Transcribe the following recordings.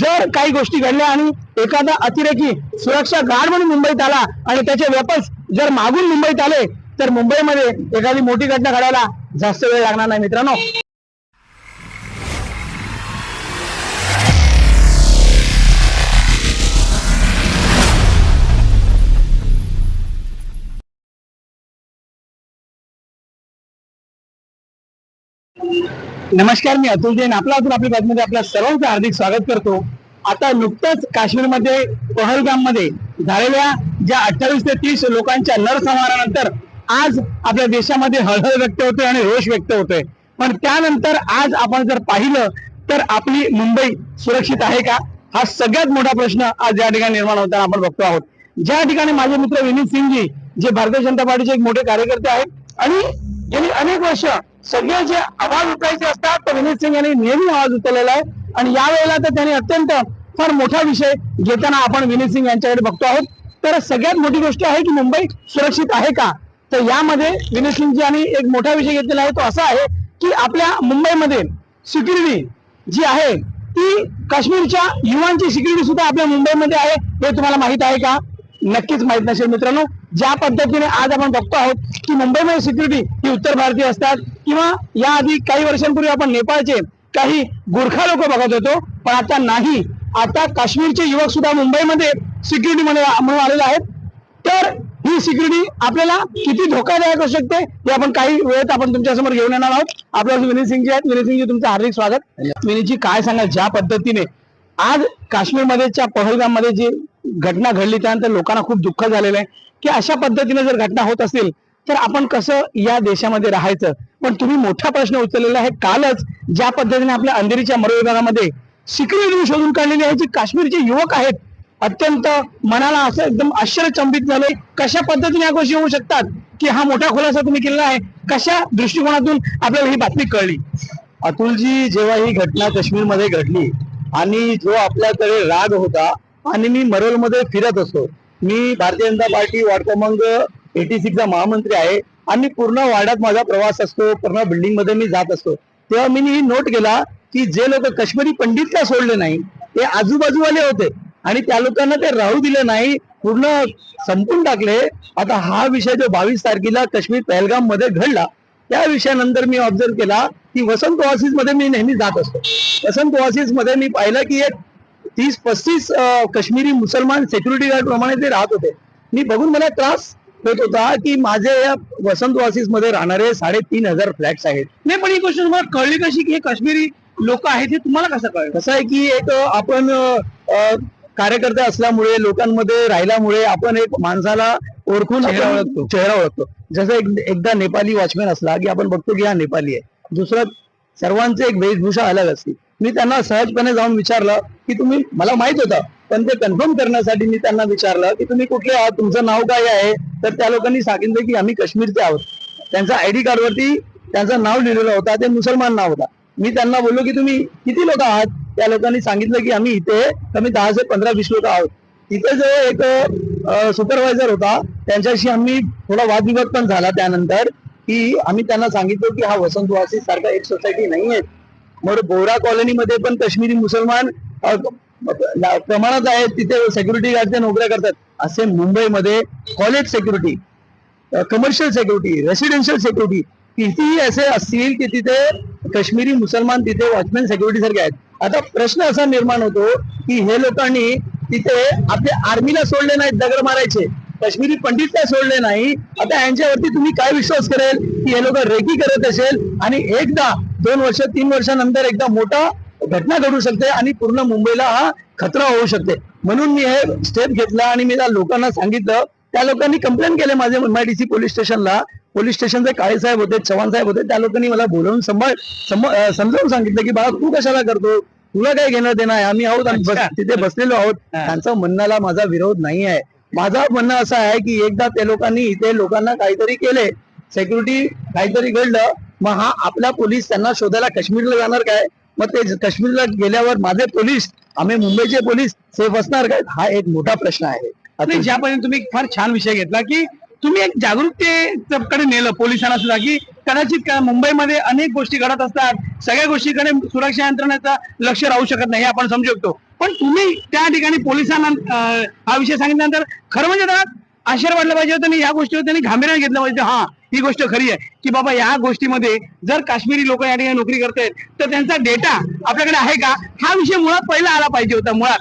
जर काही गोष्टी घडल्या आणि एखादा अतिरेकी सुरक्षा गार्ड म्हणून मुंबईत आला आणि त्याचे वेपन्स जर मागून मुंबईत आले तर मुंबईमध्ये एखादी मोठी घटना घडायला जास्त वेळ लागणार नाही मित्रांनो. नमस्कार मी अतुल जैन. आपला अतुल आपल्या बातमीमध्ये आपल्या सर्वांचं हार्दिक स्वागत करतो. आता नुकतंच काश्मीरमध्ये पहलगाममध्ये झालेल्या ज्या अठ्ठावीस ते तीस लोकांच्या नरसंहारानंतर आज आपल्या देशामध्ये हळहळ व्यक्त होते आणि रोष व्यक्त होतोय. पण त्यानंतर आज आपण जर पाहिलं तर आपली मुंबई सुरक्षित आहे का? हा सगळ्यात मोठा प्रश्न आज या ठिकाणी निर्माण होताना आपण बघतो आहोत. ज्या ठिकाणी माझे मित्र विनीत सिंगजी जे भारतीय जनता पार्टीचे एक मोठे कार्यकर्ते आहेत आणि गेली अनेक वर्ष सगळे जे आवाज उठायचे असतात तर विनीत सिंग यांनी नेहमी आवाज उचललेला आहे. आणि यावेळेला तर त्यांनी अत्यंत फार मोठा विषय घेताना आपण विनीत सिंग यांच्याकडे बघतो आहोत. तर सगळ्यात मोठी गोष्ट आहे की मुंबई सुरक्षित आहे का? तर यामध्ये विनीत सिंगजी यांनी एक मोठा विषय घेतलेला आहे. तो असा आहे की आपल्या मुंबईमध्ये सिक्युरिटी जी आहे ती काश्मीरच्या युवांची सिक्युरिटी सुद्धा आपल्या मुंबईमध्ये आहे. हे तुम्हाला माहीत आहे का? नक्कीच माहीत नसेल मित्रांनो. ज्या पद्धतीने आज आपण बघतो आहोत की मुंबईमध्ये सिक्युरिटी ही उत्तर भारतीय असतात किंवा याआधी काही वर्षांपूर्वी आपण नेपाळचे काही गुरखा लोक बघत होतो पण आता नाही. आता काश्मीरचे युवक सुद्धा मुंबईमध्ये सिक्युरिटी म्हणून आलेले आहेत. तर ही सिक्युरिटी आपल्याला किती धोकादायक असू शकते हे आपण काही वेळेत आपण तुमच्यासमोर घेऊन येणार आहोत. आपल्या विनीत सिंगजी आहेत. विनीत सिंगजी तुमचं हार्दिक स्वागत. विनीतजी काय सांगा ज्या पद्धतीने आज काश्मीरमध्येच्या पहलगाममध्ये जी घटना घडली त्यानंतर लोकांना खूप दुःख झालेलं आहे की अशा पद्धतीने जर घटना होत असेल तर आपण कसं या देशामध्ये राहायचं? पण तुम्ही मोठा प्रश्न उचललेला आहे. कालच ज्या पद्धतीने आपल्या अंधेरीच्या मरो विभागामध्ये सिक्युरिटी शोधून काढलेली आहे. जी काश्मीरचे युवक आहेत अत्यंत मनाला असं एकदम आश्चर्यचंबित झाले कशा पद्धतीने या गोष्टी होऊ शकतात? की हा मोठा खुलासा तुम्ही केलेला आहे? कशा दृष्टिकोनातून आपल्याला ही बातमी कळली? अतुलजी जेव्हा ही घटना काश्मीरमध्ये घडली आणि जो आपल्याकडे राग होता आणि मी मरोलमध्ये फिरत असतो. मी भारतीय जनता पार्टी वार्ड क्रमांक एटी सिक्सचा महामंत्री आहे. आणि पूर्ण वाड्यात माझा प्रवास असतो पूर्ण बिल्डिंगमध्ये मी जात असतो. तेव्हा मी ही नोट केला की जे लोक काश्मीरी पंडितला सोडले नाही ते आजूबाजूवाले होते. आणि त्या लोकांना ते राहू दिले नाही पूर्ण संपून टाकले. आता हा विषय जो बावीस तारखेला काश्मीर पहलगाममध्ये घडला त्या विषयानंतर मी ऑब्झर्व केला की वसंत ओआसिसमध्ये मी नेहमी जात असतो. वसंत ओआसिसमध्ये मी पाहिलं की एक तीस पस्तीस अं, काश्मीरी मुसलमान सेक्युरिटी गार्ड प्रमाणे ते राहत होते. मी बघून मला त्रास होत होता की माझे या वसंत ओआसिसमध्ये राहणारे साडेतीन हजार फ्लॅट्स आहेत. नाही पण ही गोष्ट तुम्हाला कळली कशी की हे काश्मीरी लोक आहेत हे तुम्हाला कसं कळलं? कसं आहे की एक आपण कार्यकर्ते असल्यामुळे लोकांमध्ये राहिल्यामुळे आपण एक माणसाला ओळखून चेहरा ओळखतो. चेहरा ओळखतो. जसं एक एकदा नेपाली वॉचमॅन असला की आपण बघतो की हा नेपाली आहे. दुसरं सर्वांचे एक वेशभूषा अलग असते. मी त्यांना सहजपणे जाऊन विचारलं की तुम्ही मला माहीत होतं पण ते कन्फर्म करण्यासाठी मी त्यांना विचारलं की तुम्ही कुठले आहात तुमचं नाव काय आहे? तर त्या लोकांनी सांगितलं की आम्ही काश्मीरचे आहोत. त्यांचा आयडी कार्डवरती त्यांचं नाव लिहिलेलं होता ते मुसलमान नाव होता. मी त्यांना बोललो की तुम्ही किती लोक आहात? त्या लोकांनी सांगितलं की आम्ही इथे कमी दहा ते पंधरा वीस लोक आहोत. तिथे जो एक सुपरवायझर होता त्यांच्याशी आम्ही थोडा वादविवाद पण झाला त्यानंतर की आम्ही त्यांना सांगितलं की हा वसंत वासी सारखा एक सोसायटी नाहीये. मग बोरा कॉलनीमध्ये पण काश्मीरी मुसलमान प्रमाणात आहेत तिथे सेक्युरिटी गार्डच्या नोकऱ्या करतात. असे मुंबईमध्ये college security commercial security residential security कितीही असे असतील की तिथे काश्मीरी मुसलमान तिथे वॉचमॅन सिक्युरिटी सारखे आहेत. आता प्रश्न असा निर्माण होतो की हे लोकांनी तिथे आपल्या आर्मीला सोडले नाहीत दगड मारायचे. काश्मीरी पंडितला सोडले नाही. आता यांच्यावरती तुम्ही काय विश्वास करेल की हे लोक रेकी करत असेल? आणि एकदा दोन वर्ष तीन वर्षानंतर एकदा मोठा घटना घडू शकते आणि पूर्ण मुंबईला हा खतरा होऊ शकते. म्हणून मी हे स्टेप घेतला आणि मी त्या लोकांना सांगितलं. त्या लोकांनी कंप्लेंट केले माझे एमआयडीसी पोलीस स्टेशनला पोलीस स्टेशनचे काळे साहेब होते चव्हाण साहेब होते त्या लोकांनी मला बोलवून सांभाळ समजावून सांगितलं की बाळा तू कशाला करतो? तुला काय घेणं देणं आहे? आम्ही आहोत आणि. तिथे बसलेलो आहोत. त्यांचं म्हणण्याला माझा विरोध नाही आहे. माझा म्हणणं असं आहे की एकदा त्या लोकांनी इथे लोकांना काहीतरी केले. सिक्युरिटी काहीतरी घडलं. मग हा आपला पोलीस त्यांना शोधायला काश्मीरला जाणार काय? मग ते काश्मीरला गेल्यावर माझे पोलीस आम्ही मुंबईचे पोलीस सेफ असणार काय? हा एक मोठा प्रश्न आहे. नाही ज्या पद्धतीने तुम्ही फार छान विषय घेतला की तुम्ही एक जागरूकतेकडे नेलं पोलिसांना सुद्धा की कदाचित का- मुंबईमध्ये अनेक गोष्टी घडत असतात सगळ्या गोष्टीकडे सुरक्षा यंत्रणेचं लक्ष राहू शकत नाही हे आपण समजू शकतो. पण तुम्ही त्या ठिकाणी पोलिसांना हा विषय सांगितल्यानंतर खरं म्हणजे त्याला आश्चर्य वाटलं पाहिजे होतं आणि या गोष्टीवर त्यांनी गांभीर्याने घेतलं पाहिजे. हा ही गोष्ट खरी आहे की बाबा या गोष्टीमध्ये जर काश्मीरी लोक या ठिकाणी नोकरी करतायत तर त्यांचा डेटा आपल्याकडे आहे का? हा विषय मुळात पहिला आला पाहिजे होता मुळात.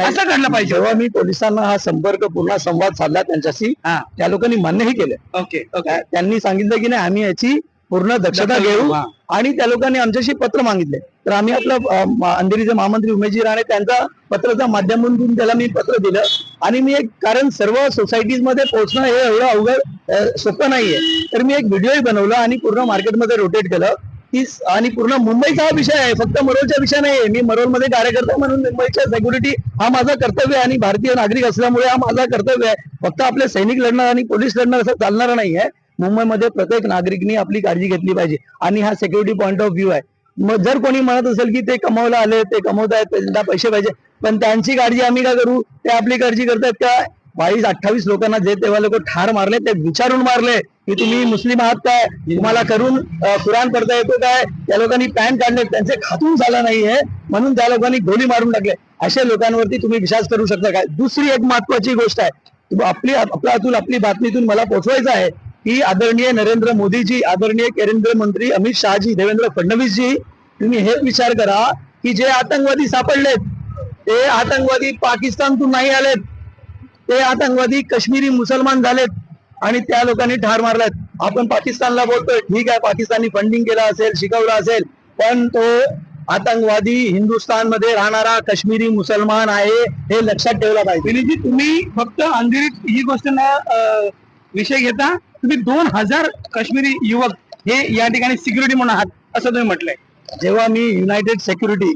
असं घडलं पाहिजे जेव्हा मी पोलिसांना हा संपर्क पूर्ण संवाद साधला त्यांच्याशी हा. त्या लोकांनी मान्यही केलं. Okay okay. त्या- त्यांनी सांगितलं की नाही आम्ही याची पूर्ण दक्षता घेऊ. आणि त्या लोकांनी आमच्याशी पत्र मागितले. तर आम्ही आपलं अंधेरीचे महामंत्री उमेशजी राणे त्यांचा पत्राचा माध्यमातून त्याला मी पत्र दिलं. आणि मी एक कारण सर्व सोसायटीजमध्ये पोहोचणं हे एवढं अवघड सोपं नाहीये. तर मी एक व्हिडिओही बनवला आणि पूर्ण मार्केटमध्ये रोटेट केलं. की आणि पूर्ण मुंबईचा हा विषय आहे. फक्त मरोलचा विषय नाहीये. मी मरोलमध्ये कार्यकर्ता म्हणून मुंबईच्या सेक्युरिटी हा माझा कर्तव्य आहे आणि भारतीय नागरिक असल्यामुळे हा माझा कर्तव्य आहे. फक्त आपले सैनिक लढणार आणि पोलीस लढणार असं चालणार नाहीये. मुंबईमध्ये प्रत्येक नागरिकनी आपली काळजी घेतली पाहिजे. आणि हा सेक्युरिटी पॉईंट ऑफ व्ह्यू आहे. मग जर कोणी म्हणत असेल की ते कमवला आले ते कमवत आहेत त्यांना पैसे पाहिजे पण त्यांची काळजी आम्ही काय करू? ते आपली काळजी करतायत का? बावीस अठ्ठावीस लोकांना जे तेव्हा लोक ठार मारले ते विचारून मारले की तुम्ही मुस्लिम आहात काय? तुम्हाला करून कुराण करता येतो काय? त्या लोकांनी पॅन्ट काढले त्यांचे खातून झालं नाहीये म्हणून त्या लोकांनी गोळी मारून टाकले. अशा लोकांवरती तुम्ही विश्वास करू शकता काय? दुसरी एक महत्वाची गोष्ट आहे. आपली आपल्या हातून आपली बातमीतून मला पोचवायचं आहे. की आदरणीय नरेंद्र मोदीजी आदरणीय केंद्रीय मंत्री अमित शहाजी देवेंद्र फडणवीसजी तुम्ही हे विचार करा की जे आतंकवादी सापडलेत ते आतंकवादी पाकिस्तानतून नाही आलेत. ते आतंकवादी काश्मीरी मुसलमान झालेत आणि त्या लोकांनी ठार मारलेत. आपण पाकिस्तानला बोलतोय ठीक आहे पाकिस्ताननी फंडिंग केलं असेल शिकवलं असेल पण तो आतंकवादी हिंदुस्थानमध्ये राहणारा काश्मीरी मुसलमान आहे हे लक्षात ठेवला पाहिजे. तुम्ही फक्त अंधेरीत ही गोष्ट ना विषय घेता तुम्ही दोन हजार काश्मीरी युवक हे या ठिकाणी सिक्युरिटी म्हणून आहात असं तुम्ही म्हटलंय. जेव्हा मी युनायटेड सेक्युरिटी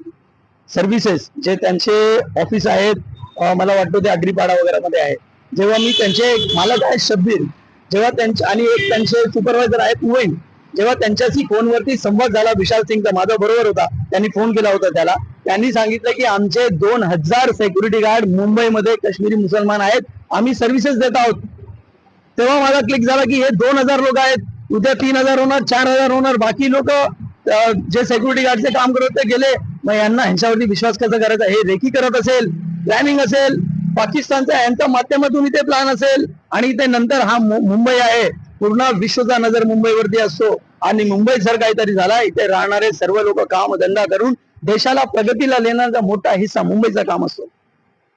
सर्व्हिसेस जे त्यांचे ऑफिस आहेत मला वाटतं ते अग्रीपाडा वगैरे मध्ये आहे. जेव्हा मी त्यांचे मालक आहेत शब्बीर जेव्हा त्यांचे आणि एक त्यांचे सुपरवायझर आहेत उवैन जेव्हा त्यांच्याशी फोनवरती संवाद झाला विशाल सिंगचा माझा बरोबर होता त्यांनी फोन केला होता त्याला. त्यांनी सांगितलं की आमचे दोन हजार सेक्युरिटी गार्ड मुंबईमध्ये काश्मीरी मुसलमान आहेत आम्ही सर्व्हिसेस देत आहोत. तेव्हा माझा क्लिक झाला की हे दोन हजार लोक आहेत उद्या तीन हजार होणार चार हजार होणार. बाकी लोक जे सेक्युरिटी गार्डचे काम करत ते गेले. मग यांना ह्यांच्यावरती विश्वास कसा करायचा? हे रेखी करत असेल प्लॅनिंग असेल पाकिस्तानचा यांच्या माध्यमातून इथे प्लॅन असेल. आणि इथे नंतर हा मु- मुंबई आहे. पूर्ण विश्वचा नजर मुंबईवरती असतो. आणि मुंबईत जर काहीतरी झाला इथे राहणारे सर्व लोक काम धंदा करून देशाला प्रगतीला नेण्याचा मोठा हिस्सा मुंबईचा काम असतो.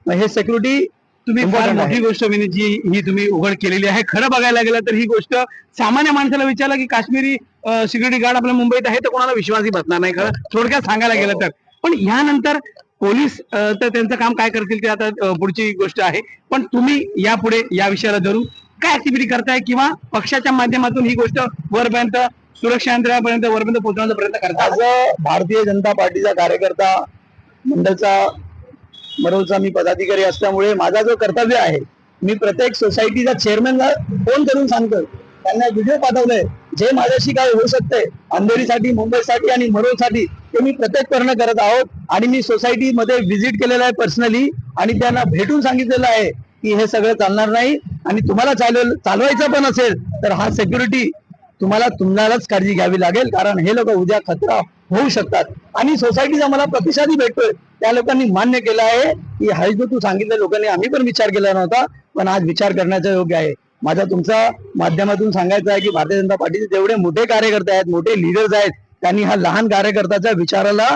मग हे सेक्युरिटी तुम्ही फार. मोठी गोष्ट विनीतजी ही तुम्ही उघड केलेली आहे. खरं बघायला गेलं तर ही गोष्ट सामान्य माणसाला विचारलं की काश्मीरी सिक्युरिटी गार्ड आपल्या मुंबईत आहे तर कोणाला विश्वासही बसणार नाही. खरं थोडक्यात सांगायला गेलं तर. पण यानंतर पोलीस तर त्यांचं काम काय करतील ते आता पुढची गोष्ट आहे. पण तुम्ही यापुढे या विषयाला धरून काय ऍक्टिव्हिटी करताय किंवा पक्षाच्या माध्यमातून ही गोष्ट वरपर्यंत सुरक्षा यंत्रणापर्यंत वरपर्यंत पोहोचवण्याचा प्रयत्न करता? भारतीय जनता पार्टीचा कार्यकर्ता मंडळचा मरोलचा मी पदाधिकारी असल्यामुळे माझा जो कर्तव्य आहे मी प्रत्येक सोसायटीचा चेअरमॅनला फोन करून सांगतो त्यांना व्हिडिओ पाठवलंय. जे माझ्याशी काय होऊ शकते अंधेरीसाठी मुंबईसाठी आणि मरोलसाठी ते मी प्रत्येक करणं करत आहोत. आणि मी सोसायटीमध्ये व्हिजिट केलेलं आहे पर्सनली आणि त्यांना भेटून सांगितलेलं आहे की हे सगळं चालणार नाही. आणि तुम्हाला चालव चालवायचं पण असेल तर हा सेक्युरिटी तुम्हाला तुम्हालाच काळजी घ्यावी लागेल कारण हे लोक उद्या खतरा होऊ शकतात. आणि सोसायटीचा मला प्रतिसादही भेटतोय. त्या लोकांनी मान्य केलं आहे की हा जो तू सांगितलं लोकांनी आम्ही पण विचार केला नव्हता पण आज विचार करण्याचा योग्य आहे. माझा तुमचा माध्यमातून सांगायचं आहे की भारतीय जनता पार्टीचे जेवढे मोठे कार्यकर्ते आहेत मोठे लिडर्स आहेत त्यांनी हा लहान कार्यकर्त्याच्या विचाराला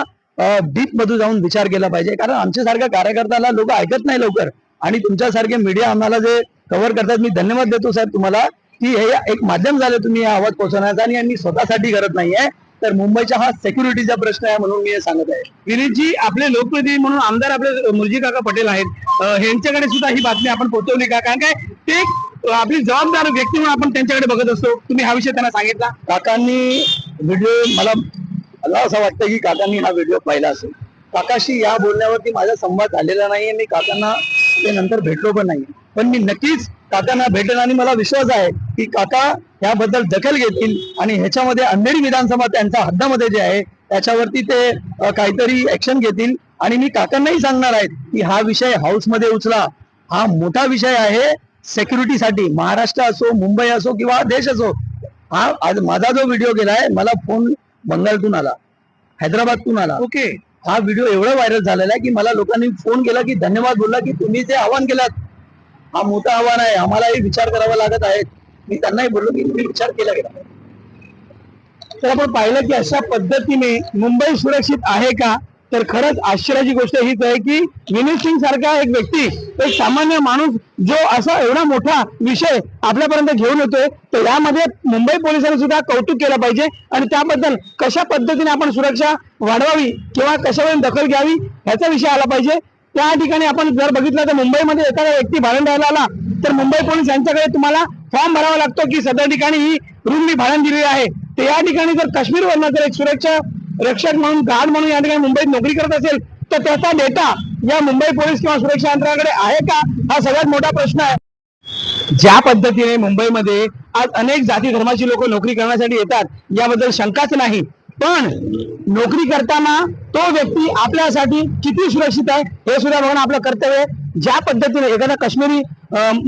डीपमध्ये जाऊन विचार केला पाहिजे. कारण आमच्यासारख्या कार्यकर्त्याला लोक ऐकत नाही लवकर. आणि तुमच्यासारखे मीडिया आम्हाला जे कव्हर करतात मी धन्यवाद देतो साहेब तुम्हाला. की हे एक माध्यम झालं तुम्ही हा आवाज पोहोचवण्याचा आणि यांनी स्वतःसाठी करत नाहीये. तर मुंबईचा हा सेक्युरिटीचा प्रश्न आहे म्हणून मी हे सांगत आहे. विनीतजी आपले लोकप्रतिनिधी म्हणून आमदार आपले मुलजी काका पटेल आहेत. यांच्याकडे ह्यांच्याकडे सुद्धा ही बातमी आपण पोहोचवली का? कारण काय ते आपली जबाबदार व्यक्ती म्हणून आपण त्यांच्याकडे बघत असतो. तुम्ही हा विषय त्यांना सांगितला. काकांनी व्हिडिओ मला मला असं वाटतं की काकांनी हा व्हिडिओ पाहिला असेल. काकाशी या बोलण्यावरती माझा संवाद झालेला नाही मी काकांना ते नंतर भेटलो पण नाही पण मी नक्कीच काकांना भेटेन आणि मला विश्वास आहे की काका याबद्दल दखल घेतील आणि ह्याच्यामध्ये अंधेरी विधानसभा त्यांच्या हद्दामध्ये जे आहे त्याच्यावरती ते काहीतरी ऍक्शन घेतील. आणि मी काकांनाही सांगणार आहेत की हा विषय हाऊसमध्ये उचला. हा मोठा विषय आहे सेक्युरिटीसाठी महाराष्ट्र असो मुंबई असो किंवा देश असो हा आज माझा जो व्हिडिओ गेलाय मला फोन बंगालतून आला. हैदराबादतून आला. ओके. हा व्हिडिओ एवढा व्हायरल झालेला आहे की मला लोकांनी फोन केला की धन्यवाद बोलला की तुम्ही जे आव्हान केलात हा मोठं आव्हान आहे. आम्हालाही विचार करावा लागत आहे. मी त्यांनाही बोललो की तुम्ही विचार केला गेला तर आपण पाहिलं की अशा पद्धतीने मुंबई सुरक्षित आहे का? तर खरंच आश्चर्याची गोष्ट हीच आहे की विनीत सिंग सारखा एक व्यक्ती एक सामान्य माणूस जो असा एवढा मोठा विषय आपल्यापर्यंत घेऊन येतोय तर यामध्ये मुंबई पोलिसांनी सुद्धा कौतुक केलं पाहिजे. आणि त्याबद्दल कशा पद्धतीने आपण सुरक्षा वाढवावी किंवा कशावर दखल घ्यावी ह्याचा विषय आला पाहिजे. त्या ठिकाणी आपण जर बघितलं तर मुंबईमध्ये एखादा व्यक्ती भाडण द्यायला आला तर मुंबई पोलीस यांच्याकडे तुम्हाला फॉर्म भरावा लागतो की सदर ठिकाणी ही रूम मी भाडण दिलेली आहे. तर या ठिकाणी जर काश्मीरवरनं जर एक सुरक्षा रक्षक म्हणून गार्ड म्हणून या ठिकाणी मुंबईत नोकरी करत असेल तर त्याचा डेटा या मुंबई पोलीस किंवा सुरक्षा यंत्रणाकडे आहे का? हा सगळ्यात मोठा प्रश्न आहे. ज्या पद्धतीने मुंबईमध्ये आज अनेक जाती धर्माची लोक नोकरी करण्यासाठी येतात याबद्दल शंकाच नाही. पण नोकरी करताना तो व्यक्ती आपल्यासाठी किती सुरक्षित आहे हे सुद्धा बघणं आपलं कर्तव्य आहे. ज्या पद्धतीने एखादा काश्मीरी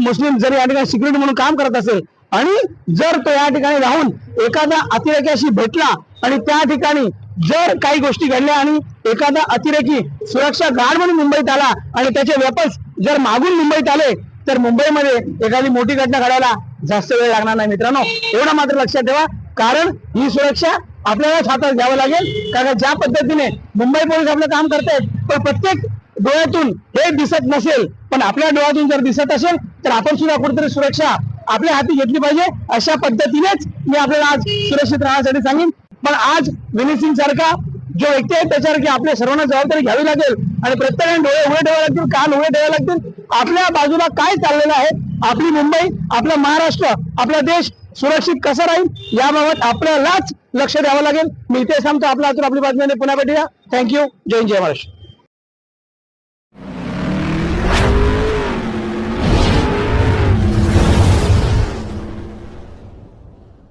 मुस्लिम जर या ठिकाणी सिक्युरिटी म्हणून काम करत असेल आणि जर तो या ठिकाणी राहून एखाद्या अतिरेक्याशी भेटला आणि त्या ठिकाणी जर काही गोष्टी घडल्या आणि एखादा अतिरेकी सुरक्षा गार्ड म्हणून मुंबईत आला आणि त्याचे वेपन्स जर मागून मुंबईत आले तर मुंबईमध्ये एखादी मोठी घटना घडायला जास्त वेळ लागणार नाही मित्रांनो. एवढं मात्र लक्षात ठेवा. कारण ही सुरक्षा आपल्यालाच हातात घ्यावं लागेल. कारण ज्या पद्धतीने मुंबई पोलीस आपलं काम करतायत पण प्रत्येक डोळ्यातून हे दिसत नसेल पण आपल्या डोळ्यातून जर दिसत असेल तर आपण सुद्धा कुठेतरी सुरक्षा आपल्या हाती घेतली पाहिजे. अशा पद्धतीनेच मी आपल्याला आज सुरक्षित राहण्यासाठी सांगेन. पण आज विनीत सिंग सारखा जो व्यक्ती आहे त्याच्यावर की आपल्या सर्वांना जबाबदारी घ्यावी लागेल आणि प्रत्येकाने डोळे उभे ठेवावे लागतील कान उभे ठेवावे लागतील. आपल्या बाजूला काय चाललेलं आहे? आपली मुंबई आपला महाराष्ट्र आपला देश सुरक्षित कसं राहील याबाबत आपल्यालाच लक्ष द्यावं लागेल. मी इथे सांगतो आपला हातून आपली बातमी पुन्हा भेटूया. थँक्यू जय जय महाराष्ट्र.